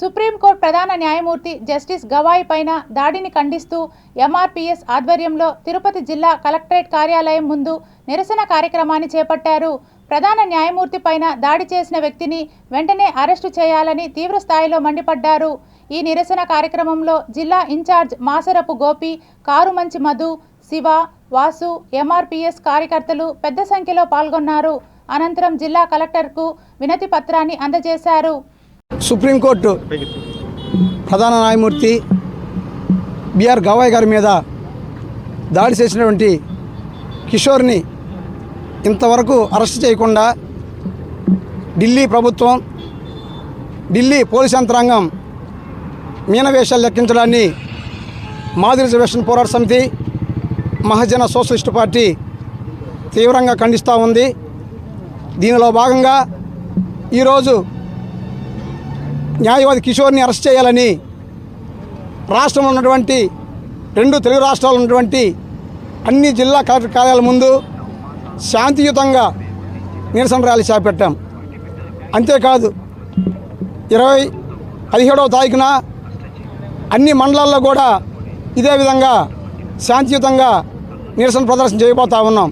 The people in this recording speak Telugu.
సుప్రీంకోర్టు ప్రధాన న్యాయమూర్తి జస్టిస్ గవాయి పైన దాడిని ఖండిస్తూ ఎంఆర్పీఎస్ ఆధ్వర్యంలో తిరుపతి జిల్లా కలెక్టరేట్ కార్యాలయం ముందు నిరసన కార్యక్రమాన్ని చేపట్టారు. ప్రధాన న్యాయమూర్తి పైన దాడి చేసిన వ్యక్తిని వెంటనే అరెస్టు చేయాలని తీవ్రస్థాయిలో మండిపడ్డారు. ఈ నిరసన కార్యక్రమంలో జిల్లా ఇన్ఛార్జ్ మాసరపు గోపి కారుమంచి మధు శివ వాసు ఎంఆర్పీఎస్ కార్యకర్తలు పెద్ద సంఖ్యలో పాల్గొన్నారు. అనంతరం జిల్లా కలెక్టర్కు వినతి పత్రాన్ని అందజేశారు. సుప్రీంకోర్టు ప్రధాన న్యాయమూర్తి బిఆర్ గవాయ్ గారి మీద దాడి చేసినటువంటి కిషోర్ని ఇంతవరకు అరెస్ట్ చేయకుండా ఢిల్లీ ప్రభుత్వం ఢిల్లీ పోలీస్ యంత్రాంగం మీనవేషాలు లెక్కించడాన్ని మాది రిజర్వేషన్ పోరాట సమితి మహాజన సోషలిస్ట్ పార్టీ తీవ్రంగా ఖండిస్తూ ఉంది. దీనిలో భాగంగా ఈరోజు న్యాయవాది కిషోర్ని అరెస్ట్ చేయాలని రాష్ట్రంలో ఉన్నటువంటి రెండు తెలుగు రాష్ట్రాలు ఉన్నటువంటి అన్ని జిల్లా కలెక్టర్ కార్యాలయాల ముందు శాంతియుతంగా నిరసన ర్యాలీ చేపట్టాం. అంతేకాదు ఇరవై పదిహేడవ తారీఖున అన్ని మండలాల్లో కూడా ఇదే విధంగా శాంతియుతంగా నిరసన ప్రదర్శన చేయబోతా ఉన్నాం.